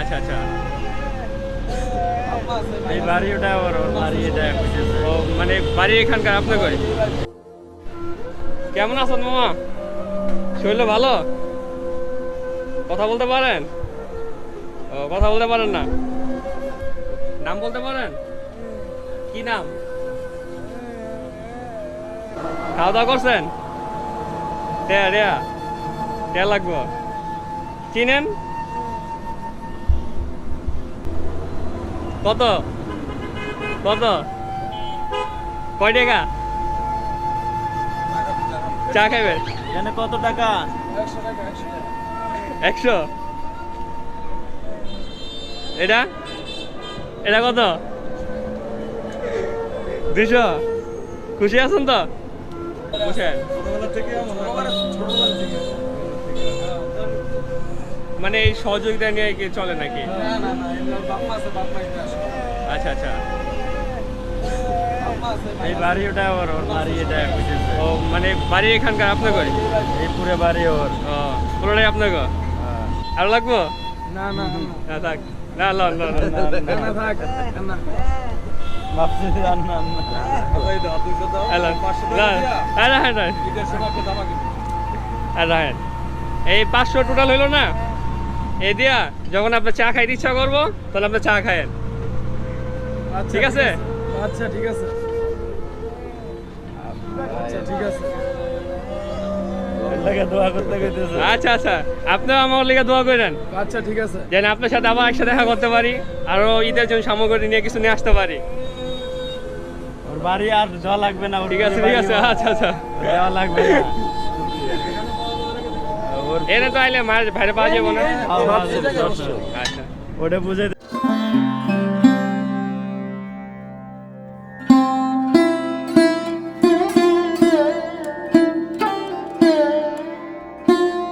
আচ্ছা আচ্ছা। এই বাড়ি ওটা ওর ওর বাড়ি এটা ও মানে বাড়ি এখানকার আপনার কই? কেমন আছেন মামা? শরীর ভালো? কথা বলতে পারেন? ও কথা বলতে পারেন না? নাম বলতে পারেন? কি নাম? খাওয়া দাওয়া করছেন? টেয়া রেয়া টেয়া লাগবো। চিনেন কত? কত? কয় টাকা? চা খাইবেন? এখানে কত টাকা? একশো। এটা? এটা কত? দুশো খুশি আছেন তো? বুঝছেন মানে এই সহযোগিতা নিয়ে কি চলে নাকি? আচ্ছা আচ্ছা। এই বাড়ি ওটা ওর ওর বাড়ি এটা ও মানে বাড়ি এখানকার আপনার কই এই পুরো বাড়ি ওর। ও পুরোটাই আপনার গো হ্যাঁ। আর লাগবো? না না না থাক। না ল ল ল। না থাক না হ্যাঁ। রাখেন এই পাঁচশো টোটাল হইল না? দিয়া যখন আপনার চা খাইতে ইচ্ছা করব তাহলে আপনি চা খায়েন। ঠিক আছে? আচ্ছা ঠিক আছে। আচ্ছা ঠিক আছে। আচ্ছা আচ্ছা আপনিও আমার লিগে দোয়া করেন। আচ্ছা ঠিক আছে। যেন আপনার সাথে আবার একসাথে দেখা করতে পারি আরও ঈদের জন্য সামগ্রী নিয়ে কিছু নিয়ে আসতে পারি। ওর বাড়ি আর যাওয়া লাগবে না ঠিক আছে ঠিক আছে আচ্ছা আচ্ছা। যাওয়া লাগবে না। এনে তো আইলে মাছ ভাইরে পাওয়া যাব না। খাওয়া দাওয়া করতে। আচ্ছা। ওটা বুঝে